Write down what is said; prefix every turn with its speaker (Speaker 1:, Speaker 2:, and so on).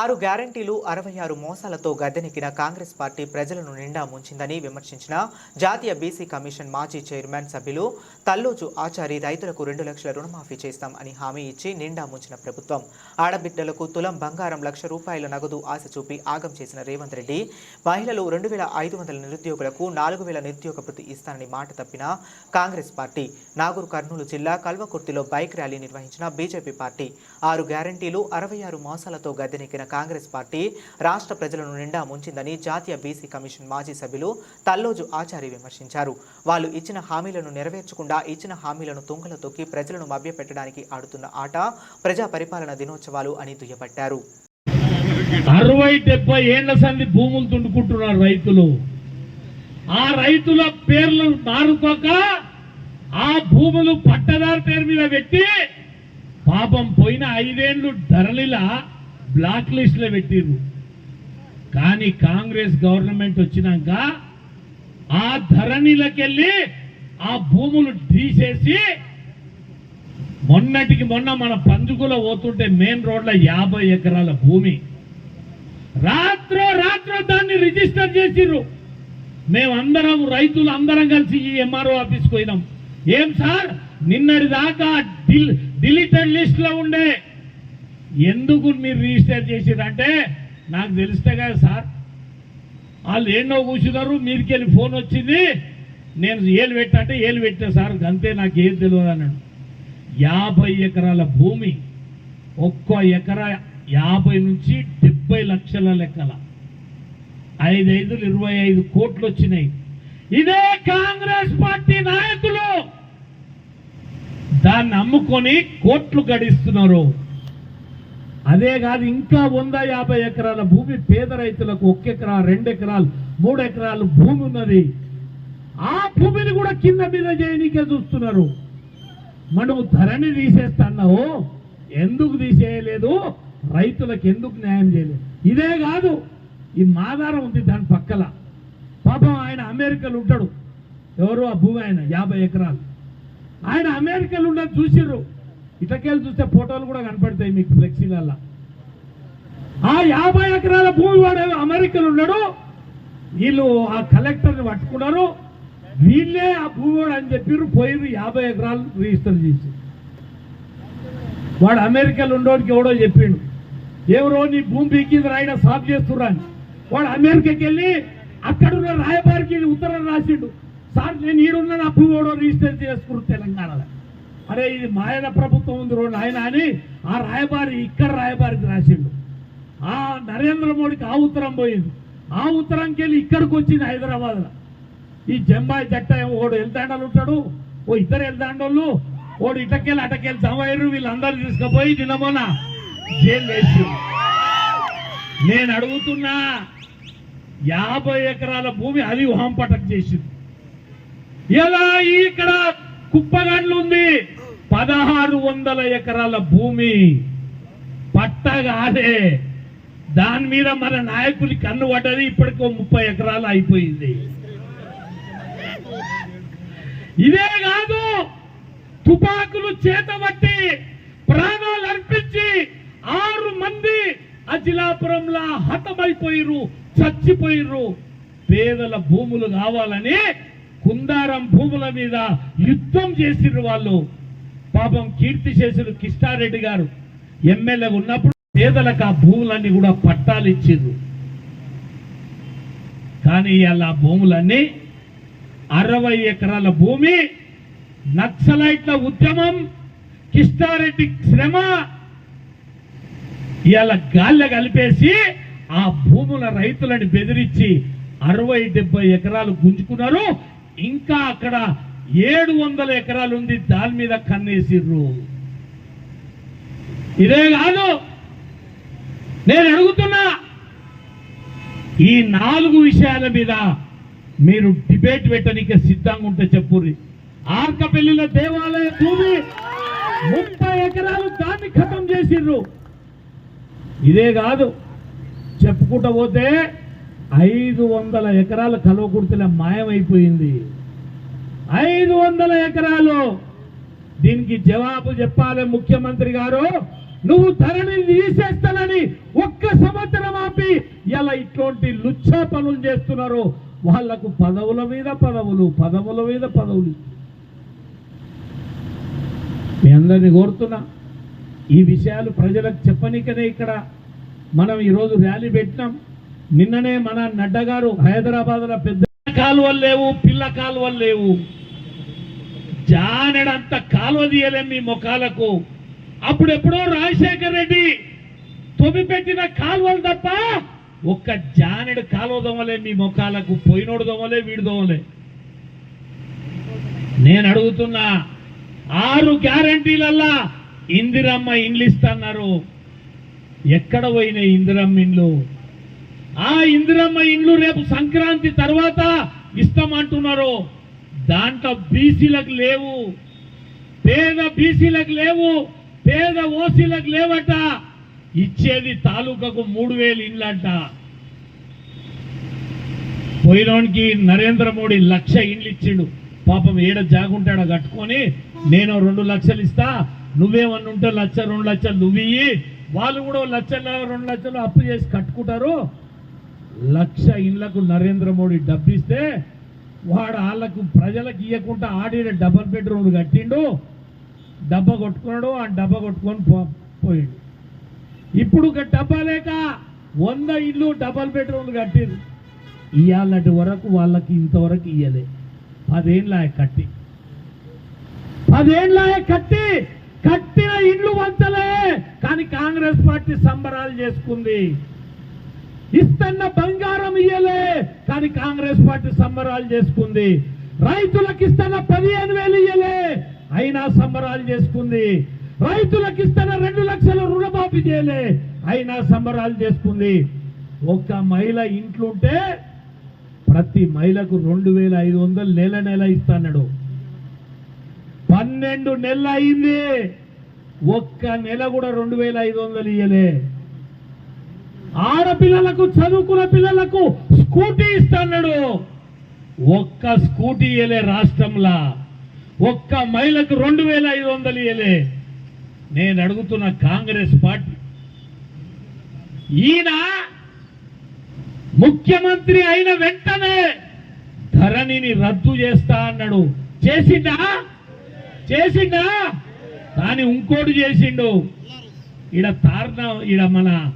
Speaker 1: ఆరు గ్యారంటీలు అరవై ఆరు మోసాలతో గద్దెనెక్కిన కాంగ్రెస్ పార్టీ ప్రజలను నిండా ముంచిందని విమర్శించిన జాతీయ బీసీ కమిషన్ మాజీ చైర్మన్ సభ్యులు తల్లోజు ఆచారి రైతులకు రెండు లక్షల రుణమాఫీ చేస్తాం అని హామీ ఇచ్చి నిండా ముంచిన ప్రభుత్వం. ఆడబిడ్డలకు తులం బంగారం లక్ష రూపాయల నగదు ఆశ చూపి ఆగం చేసిన రేవంత్ రెడ్డి మహిళలు రెండు వేల ఐదు వందల నిరుద్యోగులకు నాలుగు వేల నిరుద్యోగ భృతి ఇస్తానని మాట తప్పిన కాంగ్రెస్ పార్టీ. నాగూర్ కర్నూలు జిల్లా కల్వకుర్తిలో బైక్ ర్యాలీ నిర్వహించిన బీజేపీ పార్టీ. ఆరు గ్యారంటీలు అరవై ఆరు మోసాలతో గద్దెనెక్కిన కాంగ్రెస్ పార్టీ రాష్ట్ర ప్రజలను నిండా ముంచిందని జాతీయ బీసీ కమిషన్ మాజీ సభ్యులు తల్లోజు ఆచారి విమర్శించారు. వాళ్ళు ఇచ్చిన హామీలను నెరవేర్చకుండా ఇచ్చిన హామీలను తుంగలో తొక్కి ప్రజలను మభ్యపెట్టడానికి ఆడుతున్న ఆట ప్రజా పరిపాలన దినోత్సవాలు అని దుయ్యబట్టారు.
Speaker 2: అరవై డెబ్బై ఏళ్ళ సంది భూములు తుండుకుంటున్నారు రైతులు. ఆ రైతుల పేర్లు మారుకోక ఆ భూములు పట్టదారు పేరు మీద పెట్టి పాపం పోయిన ఐదేళ్ళు ధరలిలా బ్లాక్ లిస్ట్లో పెట్టిర్రు. కానీ కాంగ్రెస్ గవర్నమెంట్ వచ్చినాక ఆ ధరణిలకెళ్ళి ఆ భూములు తీసేసి మొన్నటికి మొన్న మన పందుకుల పోతుంటే మెయిన్ రోడ్ల యాభై ఎకరాల భూమి. రాత్రో రాత్రో దాన్ని రిజిస్టర్ చేసిర్రు. మేమందరం రైతులు అందరం కలిసి ఈ ఎంఆర్ఓ ఆఫీస్ పోయినాం. ఏం సార్? నిన్నటి దాకా డిల్ డిలీటెడ్ లిస్ట్లో ఉండే ఎందుకు మీరు రిజిస్టర్ చేసిరంటే నాకు తెలిస్తే కదా సార్. వాళ్ళు ఎన్నో కూర్చున్నారు మీరికెళ్ళి ఫోన్ వచ్చింది. నేను ఏలు పెట్టంటే ఏలు పెట్టా సార్ అంతే నాకు ఏం తెలియదు అన్నాడు. యాభై ఎకరాల భూమి ఒక్క ఎకరా యాభై నుంచి డెబ్బై లక్షల లెక్కల. ఐదైదులు ఇరవై ఐదు కోట్లు వచ్చినాయి. ఇదే కాంగ్రెస్ పార్టీ నాయకులు. దాన్ని అమ్ముకొని కోట్లు గడిస్తున్నారు. అదే కాదు ఇంకా వంద యాభై ఎకరాల భూమి పేద రైతులకు ఒక్క ఎకరా రెండు ఎకరాలు మూడు ఎకరాలు భూమి ఉన్నది. ఆ భూమిని కూడా కింద మీద చేయనీకే చూస్తున్నారు. మనం ధరని తీసేస్తున్నావు ఎందుకు తీసేయలేదు? రైతులకు ఎందుకు న్యాయం చేయలేదు? ఇదే కాదు ఈ మాదారం ఉంది దాని పక్కల. పాపం ఆయన అమెరికాలో ఉంటాడు. ఎవరు ఆ భూమి ఆయన యాభై ఎకరాలు. ఆయన అమెరికాలో ఉన్నది చూసిర్రు. ఇటకేళ్ళు చూస్తే ఫోటోలు కూడా కనపడతాయి మీకు ఫ్లెక్సీలల్లా. ఆ యాభై ఎకరాల భూమి వాడు అమెరికాలో ఉన్నాడు. వీళ్ళు ఆ కలెక్టర్ని పట్టుకున్నారు. వీళ్ళే ఆ భూమి వాడు అని చెప్పిర్రు పోయిరు యాభై ఎకరాలు రిజిస్టర్ చేసి. వాడు అమెరికాలో ఉండోడికి ఎవడో చెప్పిండు. ఎవరో నీ భూమి పీకింది రాయడం సాఫ్ చేస్తుర్రా అని. వాడు అమెరికాకి వెళ్ళి అక్కడ ఉన్న రాయబారికి ఉత్తరం రాసిండు. సార్ నేను ఈడున్న నా భూమి ఎవడో రిజిస్టర్ చేసుకున్నారు తెలంగాణలో. అరే ఇది మాయన ప్రభుత్వం ఉంది రోజు ఆయన అని ఆ రాయబారి ఇక్కడ రాయబారికి రాసిండు. ఆ నరేంద్ర మోడీకి ఆ ఉత్తరం పోయింది. ఆ ఉత్తరంకి వెళ్ళి ఇక్కడికి వచ్చింది హైదరాబాద్లో. ఈ జంబాయి జట్ట ఏమో ఓడు వెళ్తాండలు ఉంటాడు. ఓ ఇద్దరు ఎల్దాండోళ్ళు ఓడు ఇటకెళ్ళి అటకెళ్ళి జమయ్యారు వీళ్ళందరూ తీసుకుపోయి నిన్నమోన జైలు వేసి నేను అడుగుతున్నా యాభై ఎకరాల భూమి అది వాంపటకు చేసింది ఎలా ఇక్కడ కుప్పగండ్లు ఉంది పదహారు వందల ఎకరాల భూమి పట్టగానే దాని మీద మన నాయకుడి కన్ను పడ్డది ఇప్పటికో ముప్పై ఎకరాలు అయిపోయింది. ఇదే కాదు తుపాకులు చేతబట్టి ప్రాణాలు అర్పించి ఆరు మంది అజిలాపురంలా హతమైపోయిరు చచ్చిపోయిర్రు. పేదల భూములు కావాలని కుందారం భూముల మీద యుద్ధం చేసిర్రు వాళ్ళు. పాపం కీర్తి చేసిన కిష్టారెడ్డి గారు ఎమ్మెల్యే ఉన్నప్పుడు పేదలకు ఆ భూములన్నీ కూడా పట్టాలు ఇచ్చిర్రు కానీ అలా భూములన్నీ అరవై ఎకరాల భూమి నక్సలైట్ల ఉద్యమం కిష్టారెడ్డి శ్రమ ఇలా గాల్లె కలిపేసి ఆ భూముల రైతులను బెదిరించి అరవై డెబ్బై ఎకరాలు గుంజుకున్నారు. ఇంకా అక్కడ ఏడు వందల ఎకరాలు ఉంది దాని మీద కన్నేసిర్రు. ఇదే కాదు నేను అడుగుతున్నా ఈ నాలుగు విషయాల మీద మీరు డిబేట్ పెట్టడానికి సిద్ధంగా ఉంటే చెప్పుర్రి. ఆర్కపల్లిలో దేవాలయ భూమి ముప్పై ఎకరాలు దాన్ని ఖతం చేసిర్రు. ఇదే కాదు చెప్పుకుంటూ పోతే ఐదు వందల ఎకరాల కలవకుర్తిలో మాయమైపోయింది. ఐదు వందల ఎకరాలు. దీనికి జవాబు చెప్పాలి ముఖ్యమంత్రి గారు. నువ్వు ధరని తీసేస్తానని ఒక్క సంవత్సరం ఆపి ఎలా ఇటువంటి లుచ్చా పనులు చేస్తున్నారో? వాళ్ళకు పదవుల మీద పదవులు పదవుల మీద పదవులు. మీ అందరిని కోరుతున్నా ఈ విషయాలు ప్రజలకు చెప్పనికనే ఇక్కడ మనం ఈరోజు ర్యాలీ పెట్టినాం. నిన్ననే మన నడ్డా గారు హైదరాబాద్లో పెద్ద కాలువలు లేవు పిల్ల కాలువలు లేవు. జానెడంత కాలువ తీయలేం మీ ముఖాలకు. అప్పుడెప్పుడో రాజశేఖర్ రెడ్డి తొమ్మి పెట్టిన కాలువలు తప్ప ఒక్క జానెడు కాలువ దొమలే మీ ముఖాలకు పోయినోడు దొమలే వీడు దొమలే. నేను అడుగుతున్నా ఆరు గ్యారంటీలల్లా ఇందిరమ్మ ఇండ్లు ఇస్తున్నారు. ఎక్కడ పోయినాయి ఇందిరమ్మ ఇండ్లు? ఆ ఇందిరమ్మ ఇండ్లు రేపు సంక్రాంతి తర్వాత ఇస్తామంటున్నారు. దాంట్లో బీసీలకు లేవు. పేద బీసీలకు లేవు. పేద ఓసీలకు లేవట. ఇచ్చేది తాలూకాకు మూడు వేలు ఇండ్లంట. పోయినోనికి నరేంద్ర మోడీ లక్ష ఇండ్లు ఇచ్చిండు. పాపం ఏడ జాగుంటాడో కట్టుకొని నేను రెండు లక్షలు ఇస్తా. నువ్వేమన్నా ఉంటే లక్ష రెండు లక్షలు నువ్వు ఇయ్యి. వాళ్ళు కూడా లక్షల రెండు లక్షలు అప్పు చేసి కట్టుకుంటారు. లక్ష ఇండ్లకు నరేంద్ర మోడీ డబ్బిస్తే వాడు వాళ్ళకు ప్రజలకు ఇవ్వకుండా ఆడిన డబల్ బెడ్రూమ్ కట్టిండు డబ్బా కొట్టుకున్నాడు ఆ డబ్బా కొట్టుకొని పో పోయిండు. ఇప్పుడు ఒక డబ్బా లేక వంద ఇల్లు డబల్ బెడ్రూమ్లు కట్టింది ఇవాళటి వరకు వాళ్ళకి ఇంతవరకు ఇయ్యలే. పదేళ్ళ కట్టి. పదేళ్ళ కట్టి కట్టిన ఇండ్లు వంతలే కానీ కాంగ్రెస్ పార్టీ సంబరాలు చేసుకుంది. ఇస్తున్న బంగారం కానీ కాంగ్రెస్ పార్టీ సంబరాలు చేసుకుంది. రైతులకు ఇస్తున్న పదిహేను వేలు ఇయ్యలే. అయినా సంబరాలు చేసుకుంది. రైతులకు ఇస్తున్న రెండు లక్షల రుణమాఫీ చేయలే. అయినా సంబరాలు చేసుకుంది. ఒక్క మహిళ ఇంట్లుంటే ప్రతి మహిళకు రెండు వేల ఐదు వందలు నెల నెల ఇస్తాడు పన్నెండు నెలలు అయింది. ఒక్క నెల కూడా రెండు వేల ఐదు వందలు ఇయ్యలే. ఆడపిల్లలకు చదువుకున్న పిల్లలకు స్కూటీ ఇస్తాడు ఒక్క స్కూటీ ఇయ్యలే రాష్ట్రంలో. ఒక్క మహిళకు రెండు వేల ఐదు వందలు ఇయ్యలే. నేను అడుగుతున్న కాంగ్రెస్ పార్టీ. ఈయన ముఖ్యమంత్రి అయిన వెంటనే ధరణిని రద్దు చేస్తా అన్నాడు. చేసిండా? చేసిండా? కానీ ఇంకోటి చేసిండు. ఈడ తార్న ఈడ మన